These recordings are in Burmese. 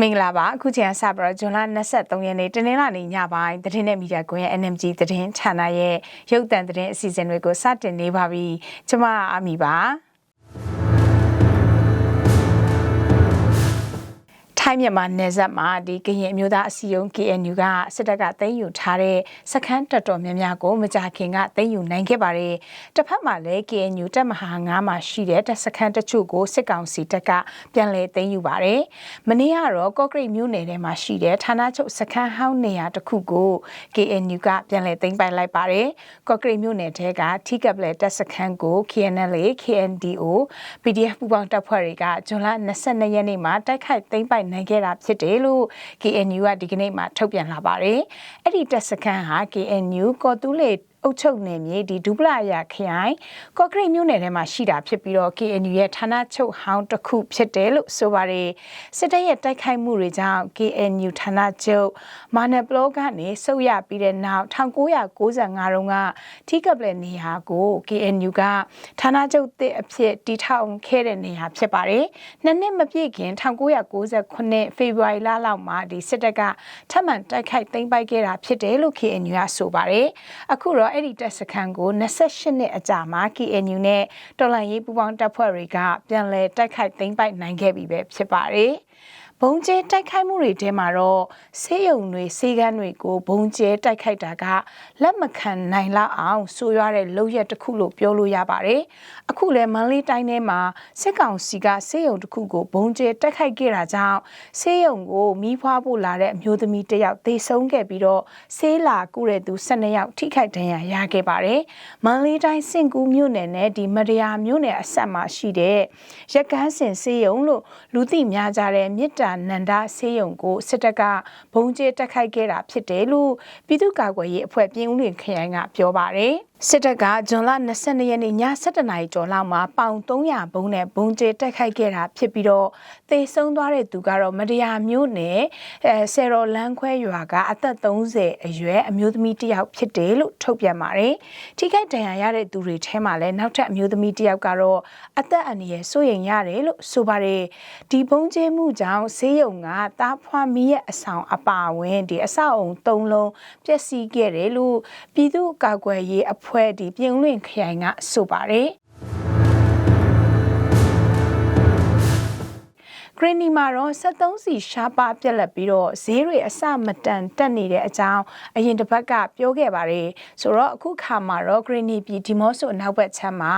မင်္ဂလာပါအခုချိန်ကစပြီးတော့ဇွန်လ23ရက်နေ့တနင်္လာနေ့ညပိုင်းသတင်းနဲ့မီဒီယာကွန်ရဲ့ NMG သတင်းဌာနရဲ့ရုပ်သံသတင်းအစီအစဉ်တွေကိုစတင်နေပါပြီကျွန်မအမီပါ ထိုင်းမြန်မာနယ်စပ်မှာဒီကရင်အမျိုးသားအစည်းအရုံး KNU ကစစ်တပ်ကသိမ်းယူထားတဲ့စခန်းတော်တော်များများကိုမကြာခင်ကသိမ်းယူနိုင်ခဲ့ပါတယ်။တစ်ဖက်မှာလည်း KNU တပ်မဟာ9မှာရှိတဲ့တပ်စခန်းတချို့ကိုစစ်ကောင်စီတပ်ကပြန်လည်သိမ်းယူပါတယ်။မနေ့ကတော့ကော့ကရိတ်မြို့နယ်ထဲမှာရှိတဲ့ဌာနချုပ်စခန်းဟောင်းနေရာတစ်ခုကို KNU ကပြန်လည်သိမ်းပိုက်လိုက်ပါတယ်။ကော့ကရိတ်မြို့နယ်ထဲကထိကပ်လေတပ်စခန်းကို KNL KNDO PDF ပူးပေါင်းတပ်ဖွဲ့တွေကဇွန်လ22ရက်နေ့မှာတိုက်ခိုက်သိမ်းပိုက်နိုင်ခဲ့တာဖြစ်တယ်လို့ KNU ကဒီကနေ့မှထုတ်ပြန်လာပါတယ်။အဲ့ဒီတပ်စခန်းဟာ KNU ကော်တူးလေ အုပ်ချုပ်နယ်မြေဒီဒူပလာယာခရိုင်ကော့ကရိတ်မြို့နယ်ထဲမှာရှိတာဖြစ်ပြီးတော့ KNU ရဲ့ဌာနချုပ်ဟောင်းတစ်ခုဖြစ်တယ်လို့ဆိုပါတယ်စစ်တပ်ရဲ့တိုက်ခိုက်မှုတွေကြောင့် KNU ဌာနချုပ်မာနပလောကနေဆုတ်ရပြီးတဲ့နောက်1995တုန်းကထိကပ်လက်နေရာကို KNU ကဌာနချုပ်တစ်အဖြစ်တည်ထောင်ခဲ့တဲ့နေရာဖြစ်ပါတယ်နှစ်နှစ်မပြည့်ခင်1998ဖေဖော်ဝါရီလလောက်မှာဒီစစ်တပ်ကထပ်မံတိုက်ခိုက်သိမ်းပိုက်ခဲ့တာဖြစ်တယ်လို့ KNU ကဆိုပါတယ်အခုတော့အဲ့ဒီတပ်စခန်းကို28နှစ်အကြာမှာ KNU နဲ့တော်လှန်ရေးပူးပေါင်းတပ်ဖွဲ့တွေကပြန်လည်တိုက်ခိုက်သိမ်းပိုက်နိုင်ခဲ့ပြီပဲဖြစ်ပါတယ်။ ဘုံကျဲတိုက်ခိုက်မှုတွေထဲမှာတော့ဆေးရုံတွေဆေးကန်းတွေကိုဘုံကျဲတိုက်ခိုက်တာကလက်မခံနိုင်လောက်အောင်ဆိုရွားတဲ့လုပ်ရက်တစ်ခုလို့ပြောလို့ရပါတယ်။အခုလဲမန္တလေးတိုင်းထဲမှာစစ်ကောင်စီကဆေးရုံတစ်ခုကိုဘုံကျဲတိုက်ခိုက်ခဲ့တာကြောင့်ဆေးရုံကိုမီးဖွားဖို့လာတဲ့အမျိုးသမီးတစ်ယောက်သေဆုံးခဲ့ပြီးတော့ဆေးလာကုတဲ့သူ12ယောက်ထိခိုက်ဒဏ်ရာရခဲ့ပါတယ်။မန္တလေးတိုင်းစင်ကူးမြို့နယ်နဲ့ဒီမရယာမြို့နယ်အဆက်မှာရှိတဲ့ရက်ကန်းစင်ဆေးရုံလို့လူသိများကြတဲ့မြစ်တာနန္ဒဆေးရုံကိုစစ်တပ်ကဘုံကျဲတက်ခိုက်ခဲ့တာဖြစ်တယ်လို့ပြည်သူ့ကာကွယ်ရေးအဖွဲ့ပြည်ဦးလွင်ခရိုင်ကပြောပါတယ်။စစ်တပ်ကဇွန်လ22ရက်နေ့ည7:00နာရီကျော်လောက်မှာပေါင်300ဘုံနဲ့ဘုံကျဲတက်ခိုက်ခဲ့တာဖြစ်ပြီးတော့သေဆုံးသွားတဲ့သူကတော့မတရားမျိုးနဲ့အဲဆယ်တော်လန်းခွဲရွာကအသက်30အရွယ်အမျိုးသမီးတစ်ယောက်ဖြစ်တယ်လို့ထုတ်ပြန်ပါတယ်။ထိခိုက်ဒဏ်ရာရတဲ့သူတွေထဲမှာလည်းနောက်ထပ်အမျိုးသမီးတစ်ယောက်ကတော့အသက်အန္တရာယ်စိုးရိမ်ရတယ်လို့ဆိုပါတယ်။ဒီဘုံကျဲမှုကြောင့်ဆေးရုံကတားဖွာမီးရဲ့အဆောင်အပါဝင်ဒီအဆောက်အုံ၃လုံးပျက်စီးခဲ့တယ်လို့ပြည်သူ့ကာကွယ်ရေးအဖွဲ့ဖွဲ့ဒီပြင်လွင်ခရိုင်ကဆိုပါတယ် ဂရနီမှာတော့73စီရှားပါပြက်လက်ပြီးတော့ဈေးတွေအစမတန်တက်နေတဲ့အကြောင်းအရင်တစ်ပတ်ကပြောခဲ့ပါတယ်ဆိုတော့အခုခါမှာတော့ဂရနီပြည်ဒီမော့ဆိုအနောက်ဘက်ခြမ်းမှာ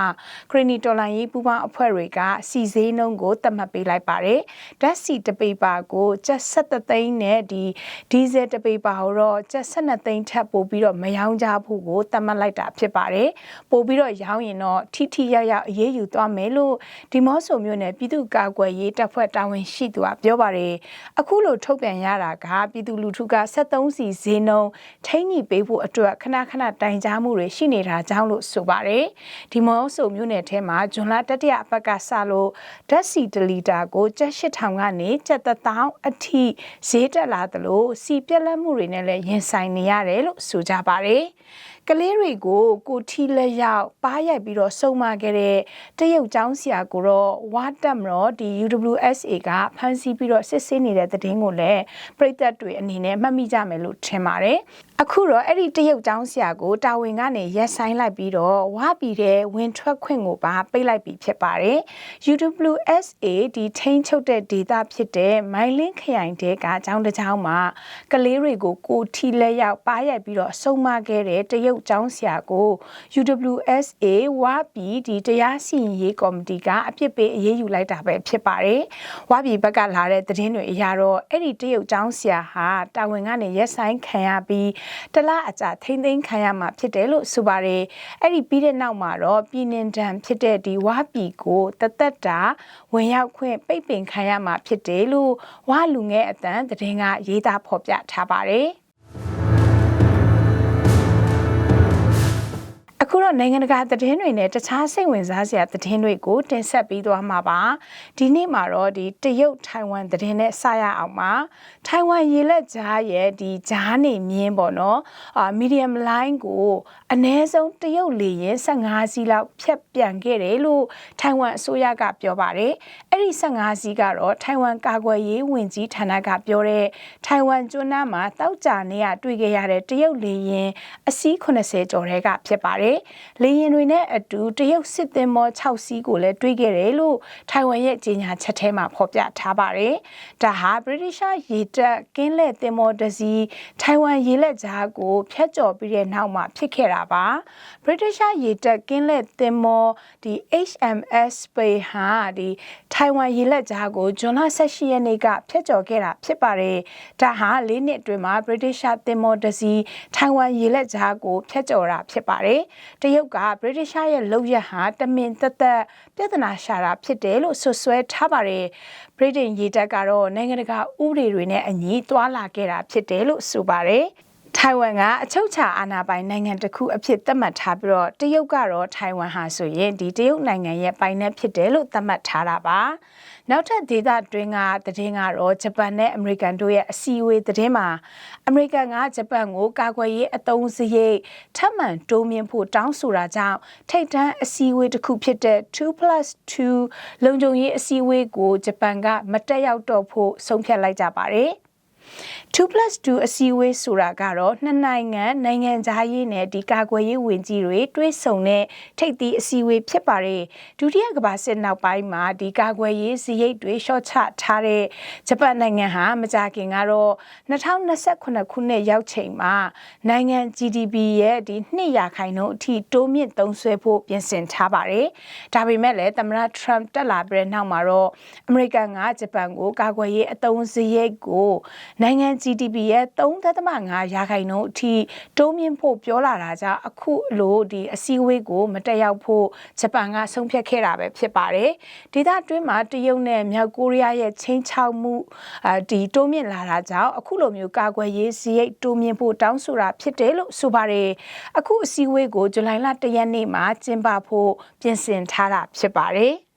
ဂရနီတော်လိုင်းရေးပူးပေါင်းအဖွဲ့တွေကစီဈေးနှုန်းကိုသတ်မှတ်ပေးလိုက်ပါတယ်ဓာတ်စီတပေပါကိုကျပ်73သိန်းနဲ့ဒီဒီဇယ်တပေပါကိုတော့ကျပ်12သိန်းထပ်ပို့ပြီးတော့မယောင်းကြဖို့ကိုသတ်မှတ်လိုက်တာဖြစ်ပါတယ်ပို့ပြီးတော့ရောင်းရင်တော့ထိထိရောက်ရောက်အရေးယူသွားမယ်လို့ဒီမော့ဆိုမြို့နယ်ပြည်သူ့ကာကွယ်ရေးတပ်ဖွဲ့တာဝန်ရှိသူကပြောပါတယ်အခုလိုထုတ်ပြန်ရတာကပြည်သူလူထုက73စီဈေးနှုန်းထိန်းညှိပေးဖို့အတွက်ခဏခဏတိုင်ကြားမှုတွေရှိနေတာကြောင့်လို့ဆိုပါတယ်ဒီမောဆိုမျိုးနယ်ထဲမှာဇွန်လတတိယအပတ်ကစလို့ဓာတ်စီတလီတာကိုကျပ်8000ကနေကျပ်1000အထိဈေးတက်လာသလိုစီပြက်လက်မှုတွေနဲ့လည်းရင်ဆိုင်နေရတယ်လို့ဆိုကြပါတယ် ကလေးတွေကိုကိုထီလက်ရောက်ပါးရိုက်ပြီးတော့စုံမခဲ့တဲ့တရုတ်ကျောင်းဆရာကိုတော့ဝါတက်မတော့ဒီ UWSA ကဖမ်းဆီးပြီးတော့စစ်ဆေးနေတဲ့သတင်းကိုလည်းပြည်သက်တွေအနေနဲ့မှတ်မိကြမယ်လို့ထင်ပါတယ် အခုတော့အဲ့ဒီတရုတ်ကျောင်းဆရာကိုတာဝန်ကနေရက်ဆိုင်လိုက်ပြီးတော့ဝါပြည်တဲ့ဝင်ထွက်ခွင့်ကိုပါပိတ်လိုက်ပြီးဖြစ်ပါတယ် UWSA ဒီထိန်းချုပ်တဲ့ဒေတာဖြစ်တဲ့မိုင်လင်းခရိုင်တဲကကျောင်းတစ်ကျောင်းမှာကလေးတွေကိုကိုထီလက်ရောက်ပါးရိုက်ပြီးတော့အဆုံးမခဲ့တဲ့တရုတ်ကျောင်းဆရာကို UWSA ဝါပြည်ဒီတရားစီရင်ရေးကော်မတီကအပြစ်ပေးအရေးယူလိုက်တာပဲဖြစ်ပါတယ်ဝါပြည်ဘက်ကလာတဲ့သတင်းတွေအရတော့အဲ့ဒီတရုတ်ကျောင်းဆရာဟာတာဝန်ကနေရက်ဆိုင်ခံရပြီးတလအကြာထိမ့်သိမ်းခံရမှာဖြစ်တယ်လို့ဆိုပါတယ်အဲ့ဒီပြီးတဲ့နောက်မှာတော့ပြည်နင်တံဖြစ်တဲ့ဒီဝါပြည်ကိုတသက်တာဝင်ရောက်ခွင့်ပိတ်ပင်ခံရမှာဖြစ်တယ်လို့ဝါလူငယ်အတန်းသတင်းကရေးသားဖော်ပြထားပါတယ် တော့နိုင်ငံတကာသတင်းတွေနဲ့တခြားစိတ်ဝင်စားစရာသတင်းတွေကိုတင်ဆက်ပြီးသွားမှာပါဒီနေ့မှာတော့ဒီတရုတ်ထိုင်ဝမ်သတင်းနဲ့စရအောင်ပါထိုင်ဝမ်ရေလက်ကြားရဲ့ဒီဂျားနေမြင်းပေါ့နော်အာ medium line ကိုအ ਨੇ ဆုံးတရုတ်လေရင်15စီးလောက်ဖြတ်ပြန်ခဲ့တယ်လို့ထိုင်ဝမ်အစိုးရကပြောပါတယ်အဲ့ဒီ15စီးကတော့ထိုင်ဝမ်ကာကွယ်ရေးဝန်ကြီးဌာနကပြောတဲ့ထိုင်ဝမ်ကျွန်းနားမှာတောက်ကြနေရတွေ့ခဲ့ရတဲ့တရုတ်လေရင်အစီး80ကျော်တဲ့ကဖြစ်ပါတယ်။လေရင်တွေနဲ့အတူတရုတ်စစ်သင်္ဘော6စီးကိုလည်းတွေ့ခဲ့တယ်လို့ထိုင်ဝမ်ရဲ့ကြေညာချက်ထဲမှာဖော်ပြထားပါတယ်။ဒါဟာ British ရေတပ်ကင်းလက်သင်္ဘောတစ်စီးထိုင်ဝမ်ရေလက်ကြားကိုဖျက်ကျော်ပြီးတဲ့နောက်မှာဖြစ်ခဲ့တာပါ။ British ရေတပ်ကင်းလက်သင်္ဘောဒီ HMS Spey ဟာဒီထိုင်ဝမ်ရေလက်ကြားကိုဇွန်လ18ရက်နေ့ကဖျက်ကျော်ခဲ့တာဖြစ်ပါတယ်။ဒါဟာ၄နှစ်အတွင်းမှာ British သင်္ဘောတစ်စီးထိုင်ဝမ်ရေလက်ကြားကိုဖျက်ကျော်တာဖြစ်ပါတယ်။တရုတ်က British ရဲ့လုပ်ရဟာတမင်သက်သက်ပြဿနာရှာတာဖြစ်တယ်လို့ဆွဆွဲထားပါတယ်။ Britain ရေတပ်ကတော့နိုင်ငံတကာဥပဒေတွေနဲ့အညီသွာလာခဲ့တာဖြစ်တယ်လို့ဆိုပါတယ်။ထိုင်ဝမ်ကအချုပ်ချာအာဏာပိုင်နိုင်ငံတစ်ခုအဖြစ်သတ်မှတ်ထားပြီးတော့တရုတ်ကတော့ထိုင်ဝမ်ဟာဆိုရင်ဒီတရုတ်နိုင်ငံရဲ့ပိုင်နက်ဖြစ်တယ်လို့သတ်မှတ်ထားတာပါ နောက်ထပ်ဒေသတွင်းကသတင်းကတော့ဂျပန်နဲ့အမေရိကန်တို့ရဲ့အစည်းအဝေးသတင်းမှာအမေရိကန်ကဂျပန်ကိုကာကွယ်ရေးအသုံးစရိတ်ထပ်မံတိုးမြှင့်ဖို့တောင်းဆိုတာကြောင့်ထိပ်တန်းအစည်းအဝေးတစ်ခုဖြစ်တဲ့ 2+2 လုံခြုံရေးအစည်းအဝေးကိုဂျပန်ကမတက်ရောက်တော့ဖို့ဆုံးဖြတ်လိုက်ကြပါတယ်။ 2+2 အစည်းအဝေးဆိုတာကတော့နှစ်နိုင်ငံနိုင်ငံသားရေးနဲ့ဒီကာကွယ်ရေးဝန်ကြီးတွေတွဲဆုံတဲ့ထိပ်သီးအစည်းအဝေးဖြစ်ပါတယ်ဒုတိယကမ္ဘာစစ်နောက်ပိုင်းမှာဒီကာကွယ်ရေးစရိတ်တွေရှော့ချထားတဲ့ဂျပန်နိုင်ငံဟာမကြာခင်ကတော့2028ခုနှစ်ရောက်ချိန်မှာနိုင်ငံ GDP ရဲ့ဒီ2ရာခိုင်နှုန်းအထိတိုးမြင့်သုံးစွဲဖို့ပြင်ဆင်ထားပါတယ်ဒါပေမဲ့လည်းသမ္မတ Trump တက်လာပြီးတဲ့နောက်မှာတော့အမေရိကန်ကဂျပန်ကိုကာကွယ်ရေးအသုံးစရိတ်ကိုနိုင်ငံ GDP ရဲ့3.5ရာခိုင်နှုန်းအထိတိုးမြင့်ဖို့ပြောလာတာကြောင့်အခုလိုဒီအစည်းအဝေးကိုမတက်ရောက်ဖို့ဂျပန်ကဆုံးဖြတ်ခဲ့တာပဲဖြစ်ပါတယ်။ဒေသတွင်းမှာတရုတ်နဲ့မြောက်ကိုရီးယားရဲ့ချင်းချောက်မှုဒီတိုးမြင့်လာတာကြောင့်အခုလိုမျိုးကာကွယ်ရေးစရိတ်တိုးမြင့်ဖို့တောင်းဆိုတာဖြစ်တယ်လို့ဆိုပါတယ်။အခုအစည်းအဝေးကိုဇူလိုင်လ၁ရက်နေ့မှာကျင်းပဖို့ပြင်ဆင်ထားတာဖြစ်ပါတယ်။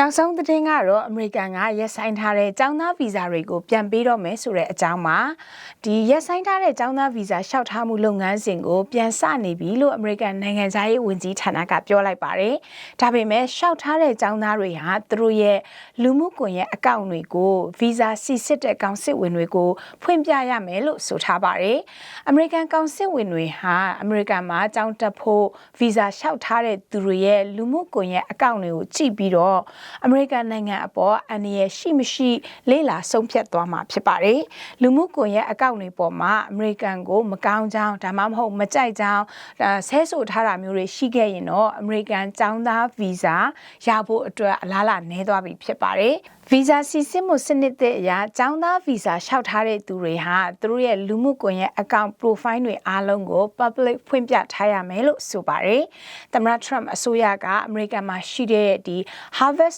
နောက်ဆုံးသတင်းကတော့အမေရိကန်ကရက်ဆိုင်ထားတဲ့ကျောင်းသားဗီဇာတွေကိုပြန်ပေးတော့မယ်ဆိုတဲ့အကြောင်းပါဒီရက်ဆိုင်ထားတဲ့ကျောင်းသားဗီဇာလျှောက်ထားမှုလုပ်ငန်းစဉ်ကိုပြန်စနေပြီလို့အမေရိကန်နိုင်ငံသားရေးဝန်ကြီးဌာနကပြောလိုက်ပါတယ်ဒါပေမဲ့လျှောက်ထားတဲ့ကျောင်းသားတွေဟာသူတို့ရဲ့လူမှုကွန်ရက်အကောင့်တွေကိုဗီဇာစီစစ်တဲ့ကောင်စစ်ဝင်တွေကိုဖွင့်ပြရမယ်လို့ဆိုထားပါတယ်အမေရိကန်ကောင်စစ်ဝင်တွေဟာအမေရိကန်မှာကျောင်းတက်ဖို့ဗီဇာလျှောက်ထားတဲ့သူတွေရဲ့လူမှုကွန်ရက်အကောင့်တွေကိုကြည့်ပြီးတော့အမေရိကန်နိုင်ငံအပေါ်အန္တရာယ်ရှိမရှိလေ့လာဆုံးဖြတ်သွားမှာဖြစ်ပါတယ်။လူမှုကွန်ရက်အကောင့်တွေပေါ်မှာအမေရိကန်ကိုမကောင်းကြောင်းဒါမှမဟုတ်မကြိုက်ကြောင်းဆဲဆိုထားတာမျိုးတွေရှိခဲ့ရင်တော့အမေရိကန်ចောင်းသားဗီဇာရဖို့အတွက်အလားအလာနည်းသွားပြီဖြစ်ပါတယ်။ဗီဇာစီစစ်မှုစနစ်တဲ့အရចောင်းသားဗီဇာလျှောက်ထားတဲ့သူတွေဟာသူတို့ရဲ့လူမှုကွန်ရက်အကောင့် profile တွေအားလုံးကို public ဖွင့်ပြထားရမယ်လို့ဆိုပါတယ်။သမ္မတ Trump အစိုးရကအမေရိကန်မှာရှိတဲ့ဒီ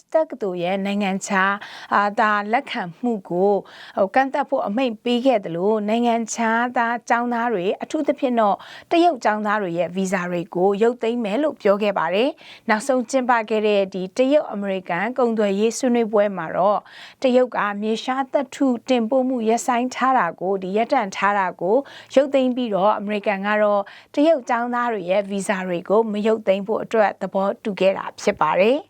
Tufts တက္ကသိုလ်ရဲ့နိုင်ငံခြားအာဒါလက်ခံမှုကိုဟိုကန့်သက်ဖို့အမိန့်ပေးခဲ့တယ်လို့နိုင်ငံခြားသားကျောင်းသားတွေအထူးသဖြင့်တော့တရုတ်ကျောင်းသားတွေရဲ့ visa တွေကိုရုပ်သိမ်းမယ်လို့ပြောခဲ့ပါတယ်။နောက်ဆုံးကျင်းပခဲ့တဲ့ဒီတရုတ်အမေရိကန်ကုန်သွယ်ရေးဆွေးနွေးပွဲမှာတော့တရုတ်ကမြေရှားတပ်ထုတင်ပို့မှုရပ်ဆိုင်းထားတာကိုဒီရပ်တန့်ထားတာကိုရုပ်သိမ်းပြီးတော့အမေရိကန်ကတော့တရုတ်ကျောင်းသားတွေရဲ့ visa တွေကိုမရုပ်သိမ်းဖို့အတွက်သဘောတူခဲ့တာဖြစ်ပါတယ်။